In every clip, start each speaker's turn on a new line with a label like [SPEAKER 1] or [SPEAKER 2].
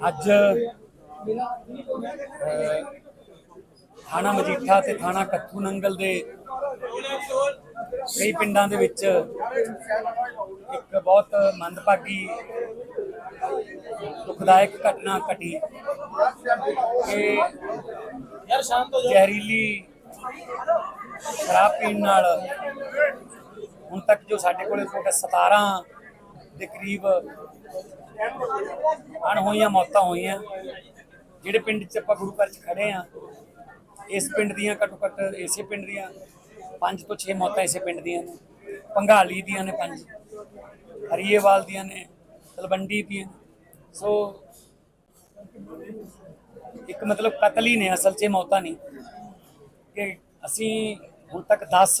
[SPEAKER 1] ਅੱਜ ਥਾਣਾ ਮਜੀਠਾ ਤੇ ਥਾਣਾ ਕੱਥੂ ਨੰਗਲ ਦੇ ਕਈ ਪਿੰਡਾਂ ਦੇ ਵਿੱਚ ਇੱਕ ਬਹੁਤ ਮੰਦਭਾਗੀ, ਦੁਖਦਾਇਕ ਘਟਨਾ ਘਟੀ। ਕਿ ਯਾਰ ਸ਼ਾਮ ਤੋਂ ਜ਼ਹਿਰੀਲੀ ਸ਼ਰਾਬ ਪੀਣ ਨਾਲ ਹੁਣ ਤੱਕ ਜੋ ਸਾਡੇ ਕੋਲੇ ਰਿਪੋਰਟ 17 ਦੇ ਕਰੀਬ ਅਣਹੋਈਆਂ ਮੌਤਾਂ ਹੋਈਆਂ, ਜਿਹੜੇ ਪਿੰਡ 'ਚ ਆਪਾਂ ਗੁਰੂ ਘਰ 'ਚ ਖੜੇ ਆ, ਇਸ ਪਿੰਡ ਦੀਆਂ ਘੱਟੋ ਘੱਟ ਇਸੇ ਪਿੰਡ ਦੀਆਂ 5 ਤੋਂ 6 ਮੌਤਾਂ ਇਸੇ ਪਿੰਡ ਦੀਆਂ ਨੇ। ਪੰਘਾਲੀ ਦੀਆਂ ਨੇ ਪੰਜ, ਹਰੀਏਵਾਲ ਦੀਆਂ ਨੇ, ਤਲਵੰਡੀ ਦੀਆਂ। ਸੋ ਇੱਕ ਮਤਲਬ ਕਤਲ ਹੀ ਨੇ, ਅਸਲ 'ਚ ਮੌਤਾਂ ਨਹੀਂ। ਕਿ ਅਸੀਂ ਹੁਣ ਤੱਕ 10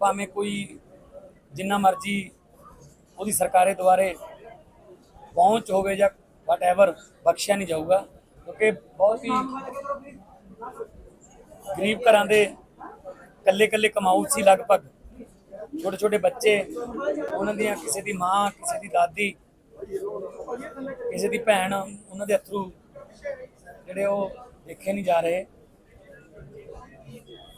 [SPEAKER 1] ਭਾਵੇਂ ਕੋਈ ਜਿੰਨਾ ਮਰਜ਼ੀ ਉਹਦੀ ਸਰਕਾਰੇ ਦੁਆਰੇ ਪਹੁੰਚ ਹੋਵੇ ਜਾਂ ਵਟਐਵਰ ਬਖਸ਼ਿਆ ਨਹੀਂ ਜਾਊਗਾ, ਕਿਉਂਕਿ ਬਹੁਤ ਹੀ ਗਰੀਬ ਘਰਾਂ ਦੇ ਕੱਲੇ ਕੱਲੇ ਕਮਾਊ ਸੀ ਲਗਭਗ। ਛੋਟੇ ਛੋਟੇ ਬੱਚੇ, ਉਹਨਾਂ ਦੀਆਂ ਕਿਸੇ ਦੀ ਮਾਂ, ਕਿਸੇ ਦੀ ਦਾਦੀ, ਕਿਸੇ ਦੀ ਭੈਣ, ਉਹਨਾਂ ਦੇ ਅਥਰੂ ਜਿਹੜੇ ਉਹ ਦੇਖੇ ਨਹੀਂ ਜਾ ਰਹੇ।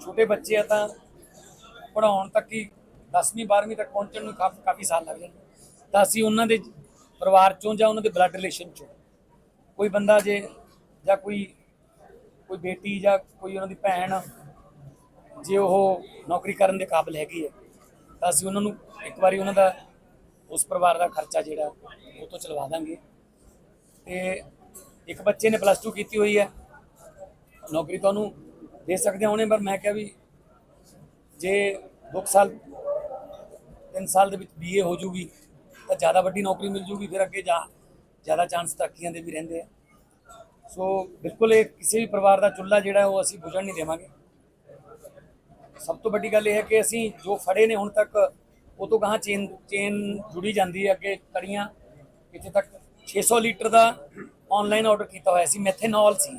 [SPEAKER 1] ਛੋਟੇ ਬੱਚੇ ਆ ਤਾਂ ਪੜਾਉਣ ਤੱਕ ਹੀ 10ਵੀਂ 12ਵੀਂ ਤੱਕ ਪਹੁੰਚਣ ਨੂੰ ਕਾਫੀ ਕਾਫੀ ਸਾਲ ਲੱਗ ਜਾਂਦੇ ਤਾਂ ਅਸੀਂ ਉਹਨਾਂ ਦੇ ਪਰਿਵਾਰ ਚੋਂ ਜਾਂ ਉਹਨਾਂ ਦੇ ਬਲੱਡ ਰਿਲੇਸ਼ਨ ਚੋਂ ਕੋਈ ਬੰਦਾ ਜੇ ਜਾਂ ਕੋਈ ਕੋਈ ਬੇਟੀ ਜਾਂ ਕੋਈ ਉਹਨਾਂ ਦੀ ਭੈਣ ਜੇ ਉਹ ਨੌਕਰੀ ਕਰਨ ਦੇ ਕਾਬਿਲ ਹੈਗੀ ਹੈ, ਤਾਂ ਅਸੀਂ ਉਹਨਾਂ ਨੂੰ ਇੱਕ ਵਾਰੀ ਉਹਨਾਂ ਦਾ, ਉਸ ਪਰਿਵਾਰ ਦਾ ਖਰਚਾ ਜਿਹੜਾ ਉਹ ਤੋਂ ਚਲਵਾ ਦਾਂਗੇ। ਤੇ ਇੱਕ ਬੱਚੇ ਨੇ ਪਲੱਸ 2 ਕੀਤੀ ਹੋਈ ਹੈ। ਨੌਕਰੀ ਤਾਂ ਉਹਨੂੰ ਦੇ ਸਕਦੇ ਹਾਂ ਉਹਨੇ ਪਰ ਮੈਂ ਕਿਹਾ ਵੀ ਜੇ 2 ਸਾਲ 3 ਸਾਲ ਦੇ ਵਿੱਚ ਬੀਏ ਹੋ ਜੂਗੀ ਤਾਂ ਜ਼ਿਆਦਾ ਵੱਡੀ ਨੌਕਰੀ ਮਿਲ ਜੂਗੀ ਫਿਰ ਅੱਗੇ ਜਾ, ਜ਼ਿਆਦਾ ਚਾਂਸ ਤਰੱਕੀਆਂ ਦੇ ਵੀ ਰਹਿੰਦੇ ਆ। ਸੋ ਬਿਲਕੁਲ ਇਹ ਕਿਸੇ ਵੀ ਪਰਿਵਾਰ ਦਾ ਚੁੱਲ੍ਹਾ ਜਿਹੜਾ, ਉਹ ਅਸੀਂ ਬੁਝਣ ਨਹੀਂ ਦੇਵਾਂਗੇ। ਸਭ ਤੋਂ ਵੱਡੀ ਗੱਲ ਇਹ ਹੈ ਕਿ ਅਸੀਂ ਜੋ ਫੜੇ ਨੇ ਹੁਣ ਤੱਕ, ਉਹ ਤੋਂ ਗਾਹਾਂ ਚੇਨ ਚੇਨ ਜੁੜੀ ਜਾਂਦੀ ਹੈ ਅੱਗੇ ਕੜੀਆਂ ਇੱਥੇ ਤੱਕ 600 ਲੀਟਰ ਦਾ ਆਨਲਾਈਨ ਆਰਡਰ ਕੀਤਾ ਹੋਇਆ ਸੀ, ਮੈਥੇਨੋਲ ਸੀ।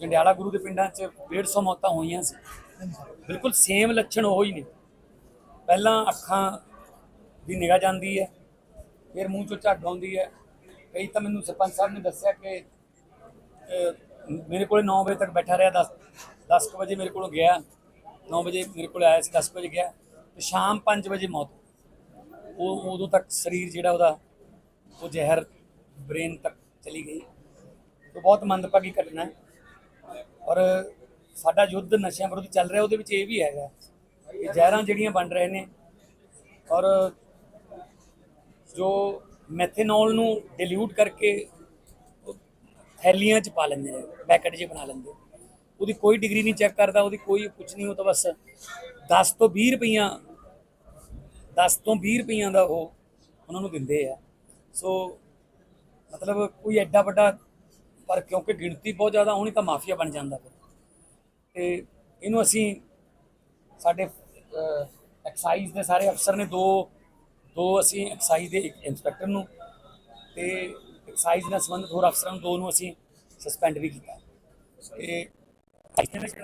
[SPEAKER 1] ਜੰਡਿਆਲਾ ਗੁਰੂ ਦੇ ਪਿੰਡਾਂ 'ਚ 150 ਮੌਤਾਂ ਹੋਈਆਂ ਸੀ। ਬਿਲਕੁਲ ਸੇਮ ਲੱਛਣ ਉਹ ਹੀ ਨੇ। ਪਹਿਲਾਂ ਅੱਖਾਂ ਦੀ ਨਿਗਾਹ ਜਾਂਦੀ ਹੈ, ਫਿਰ ਮੂੰਹ ਚੋਂ ਝੱਗ ਆਉਂਦੀ ਹੈ। ਕਈ ਤਾਂ ਮੈਨੂੰ ਸਰਪੰਚ ਸਾਹਿਬ ਨੇ ਦੱਸਿਆ ਕਿ ਮੇਰੇ ਕੋਲ 9 ਵਜੇ ਤੱਕ ਬੈਠਾ ਰਿਹਾ 10 10 ਵਜੇ ਮੇਰੇ ਕੋਲ ਗਿਆ। 9 ਵਜੇ ਮੇਰੇ ਕੋਲ ਆਇਆ ਸੀ 10 ਵਜੇ ਗਿਆ। ਤੇ ਸ਼ਾਮ 5 ਵਜੇ ਮੌਤ ਉਹ ਉਦੋਂ ਤੱਕ ਸਰੀਰ ਜਿਹੜਾ ਉਹਦਾ, ਉਹ ਜ਼ਹਿਰ ਬ੍ਰੇਨ ਤੱਕ ਚਲੀ ਗਈ। ਤੇ ਬਹੁਤ ਮੰਦਭਾਗੀ ਘਟਨਾ ਹੈ। ਔਰ ਸਾਡਾ ਯੁੱਧ ਨਸ਼ਿਆਂ ਵਿਰੁੱਧ ਚੱਲ ਰਿਹਾ, ਉਹਦੇ ਵਿੱਚ ਇਹ ਵੀ ਹੈਗਾ ਕਿ ਜ਼ਹਿਰਾਂ ਜਿਹੜੀਆਂ ਬਣ ਰਹੇ ਨੇ ਔਰ ਜੋ ਮੈਥੇਨੋਲ ਨੂੰ ਡਿਲੂਟ ਕਰਕੇ ਥੈਲੀਆਂ 'ਚ ਪਾ ਲੈਂਦੇ ਨੇ, ਪੈਕੇਟ 'ਚ ਬਣਾ ਲੈਂਦੇ। ਉਹਦੀ ਕੋਈ ਡਿਗਰੀ ਨਹੀਂ ਚੈੱਕ ਕਰਦਾ, ਉਹਦੀ ਕੋਈ ਕੁਝ ਨਹੀਂ, ਉਹ ਤਾਂ ਬਸ 10 ਤੋਂ 20 ਰੁਪਈਆ 10 ਤੋਂ 20 ਰੁਪਈਆਂ ਦਾ ਉਹ ਉਹਨਾਂ ਨੂੰ ਦਿੰਦੇ ਆ। ਸੋ ਮਤਲਬ ਕੋਈ ਐਡਾ ਵੱਡਾ ਪਰ ਕਿਉਂਕਿ ਗਿਣਤੀ ਬਹੁਤ ਜ਼ਿਆਦਾ ਹੋਣੀ ਤਾਂ ਮਾਫੀਆ ਬਣ ਜਾਂਦਾ ਫਿਰ। ਤੇ ਇਹਨੂੰ ਅਸੀਂ ਸਾਡੇ ਐਕਸਾਈਜ਼ ਦੇ ਸਾਰੇ ਅਫਸਰ ਨੇ ਦੋ ਦੋ ਅਸੀਂ ਐਕਸਾਈਜ਼ ਦੇ ਇੱਕ ਇੰਸਪੈਕਟਰ ਨੂੰ ਤੇ ਐਕਸਾਈਜ਼ ਨਾਲ ਸੰਬੰਧਿਤ ਹੋਰ ਅਫਸਰਾਂ ਨੂੰ ਦੋ ਨੂੰ ਅਸੀਂ ਸਸਪੈਂਡ ਵੀ ਕੀਤਾ। ਤੇ ਤਾਂ ਇੱਕ,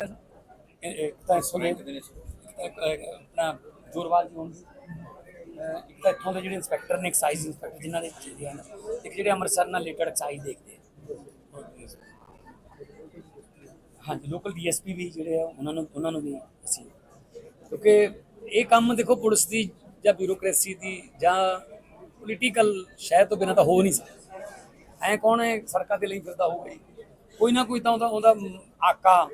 [SPEAKER 1] ਅਹ, ਆਪਣਾ ਜੋਰਵਾਲ ਜੀ ਹੋਣਗੇ। ਇੱਕ ਤਾਂ ਇੱਥੋਂ ਦੇ ਜਿਹੜੇ ਇੰਸਪੈਕਟਰ ਨੇ ਐਕਸਾਈਜ਼ ਇੰਸਪੈਕਟਰ ਜਿਨ੍ਹਾਂ ਦੇ ਜਿਹੜੇ ਹਨ ਇੱਕ ਜਿਹੜੇ ਅੰਮ੍ਰਿਤਸਰ ਨਾਲ ਰਿਲੇਟਡ ਐਕਸਾਈਜ਼ ਦੇਖਦੇ ਆ। ਹਾਂਜੀ ਲੋਕਲ ਡੀਐਸਪੀ ਵੀ ਜਿਹੜੇ ਆ, ਉਹਨਾਂ ਨੂੰ ਉਹਨਾਂ ਨੂੰ ਵੀ ਅਸੀਂ ਕਿਉਂਕਿ ਇਹ ਕੰਮ ਦੇਖੋ ਪੁਲਿਸ ਦੀ ਜਾਂ ਬਿਊਰੋਕ੍ਰੇਸੀ ਦੀ ਜਾਂ ਪੋਲੀਟੀਕਲ ਸ਼ਹਿਰ ਤੋਂ ਬਿਨਾਂ ਤਾਂ ਹੋ ਨਹੀਂ ਸਕਦਾ। ਐ ਕੌਣ ਹੈ? ਸੜਕਾਂ ਦੇ ਲਈ ਫਿਰਦਾ ਹੋਊਗਾ ਕੋਈ ਨਾ ਕੋਈ ਤਾਂ ਉਹਦਾ ਉਹਦਾ ਆਕਾ,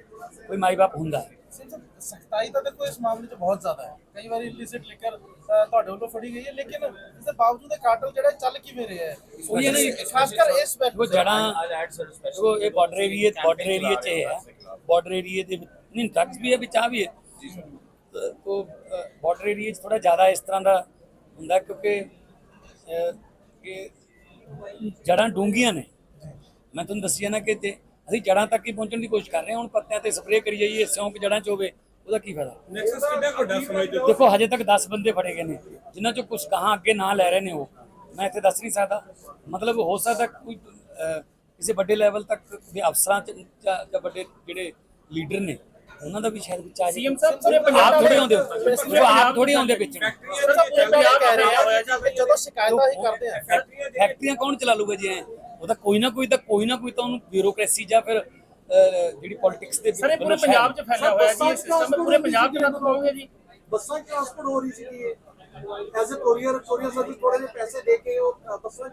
[SPEAKER 1] ਕੋਈ ਮਾਈ ਬਾਪ ਹੁੰਦਾ ਹੈ।
[SPEAKER 2] ਸਖਤਾਈ ਤਾਂ ਦੇਖੋ ਇਸ ਮਾਮਲੇ 'ਚ ਬਹੁਤ ਜ਼ਿਆਦਾ ਹੈ। ਕਈ ਵਾਰੀ ਇਲਿਸਿਟ ਲਿਕਰ ਤੁਹਾਡੇ ਵੱਲੋਂ ਫੜੀ ਗਈ ਹੈ ਲੇਕਿਨ ਇਸ ਦੇ ਬਾਵਜੂਦ ਇਹ ਕਾਟਲ ਜਿਹੜਾ ਚੱਲ ਕਿਵੇਂ ਰਿਹਾ ਹੈ?
[SPEAKER 1] ਉਹੀ ਹੈ ਨਾ ਜੀ,
[SPEAKER 2] ਖਾਸ ਕਰ ਇਸ ਵਕਤ
[SPEAKER 1] ਦੇਖੋ ਜੜਾਂ ਦੇਖੋ ਇਹ ਬਾਰਡਰ ਏਰੀਆ ਬਾਰਡਰ ਏਰੀਆ 'ਚ ਇਹ ਹੈ। ਬਾਰਡਰ ਏਰੀਆ ਦੇ ਵਿੱਚ ਨਹੀਂ ਡਰੱਗਸ ਵੀ ਹੈ ਵਿੱਚ ਆ ਵੀ ਹੈ। ਤੋ ਬਾਰਡਰ ਏਰੀਆ 'ਚ ਥੋੜਾ ਜ਼ਿਆਦਾ ਇਸ ਤਰ੍ਹਾਂ ਦਾ ਹੁੰਦਾ ਕਿਉਂਕਿ ਇਹ ਜੜਾਂ ਡੂੰਘੀਆਂ ਨੇ। ਮੈਂ ਤੁਹਾਨੂੰ ਦੱਸਿਆ ਨਾ ਕਿ ਤੇ ਅਸੀਂ ਜੜਾਂ ਤੱਕ ਹੀ ਪਹੁੰਚਣ ਦੀ ਕੋਸ਼ਿਸ਼ ਕਰ ਰਹੇ ਹਾਂ ਹੁਣ ਪੱਤਿਆਂ ਤੇ ਸਪਰੇਅ ਕਰੀ ਜਾਈਏ ਸਿਉਂਕ ਜੜਾਂ 'ਚ ਹੋਵੇ ਉਹਦਾ ਕੀ ਫਾਇਦਾ?
[SPEAKER 3] ਨੈਕਸਸ ਕਿੰਨਾ ਕੁ ਵੱਡਾ ਸਮਝਦੇ ਹੋ
[SPEAKER 1] ਦੇਖੋ ਹਜੇ ਤੱਕ 10 ਬੰਦੇ ਫੜੇ ਗਏ ਨੇ ਜਿਨ੍ਹਾਂ ਚੋਂ ਕੁਝ ਕਹਾਂ ਅੱਗੇ ਨਾਂ ਲੈ ਰਹੇ ਨੇ ਉਹ। ਮੈਂ ਇੱਥੇ ਦੱਸ ਨਹੀਂ ਸਕਦਾ। ਮਤਲਬ ਹੋ ਸਕਦਾ ਕੋਈ ਕਿਸੇ ਵੱਡੇ ਲੈਵਲ ਤੱਕ ਦੇ ਅਫਸਰਾਂ ਚ ਜਾਂ ਜਾਂ ਵੱਡੇ ਜਿਹੜੇ ਲੀਡਰ ਨੇ ਉਹਨਾਂ ਦਾ ਵੀ ਸ਼ਾਇਦ ਵਿੱਚ ਆ
[SPEAKER 4] ਸੀਐਮ ਸਾਹਿਬ ਪੂਰੇ ਪੰਜਾਬ
[SPEAKER 1] ਥੋੜੀ ਆਉਂਦੇ ਉਹ ਆਪ ਥੋੜੀ ਆਉਂਦੇ ਵਿੱਚ
[SPEAKER 2] ਸਰ ਸਾਹਿਬ ਪੂਰੇ ਪੰਜਾਬ ਕਹਿ ਰਹੇ ਆ ਕਿ ਜਦੋਂ ਸ਼ਿਕਾਇਤਾਂ ਹੀ। ਕਰਦੇ ਆ
[SPEAKER 1] ਫੈਕਟਰੀਆਂ ਕੌਣ ਚਲਾ ਲੂਗਾ ਜੀ ਐਂ? ਉਹ ਤਾਂ ਕੋਈ ਨਾ ਕੋਈ ਤਾਂ ਕੋਈ ਨਾ ਕੋਈ ਤਾਂ ਉਹਨੂੰ ਬਿਊਰੋਕ੍ਰੇਸੀ ਜਾਂ ਫਿਰ ਜਿਹੜੀ ਪੋਲਿਟਿਕਸ ਦੇ
[SPEAKER 4] ਸਰ ਪੂਰੇ ਪੰਜਾਬ 'ਚ ਫੈਲਿਆ ਹੋਇਆ ਜੀ ਇਹ ਸਿਸਟਮ ਪੂਰੇ ਪੰਜਾਬ 'ਚ ਨਾ ਪਾਉਂਗੇ ਜੀ।
[SPEAKER 5] ਬੱਸਾਂ ਟ੍ਰਾਂਸਪੋਰਟ ਹੋ ਰਹੀ ਸੀ as a courier courier service ਥੋੜੇ ਜਿਹੇ ਪੈਸੇ ਦੇ ਕੇ ਉਹ ਬੱਸਾਂ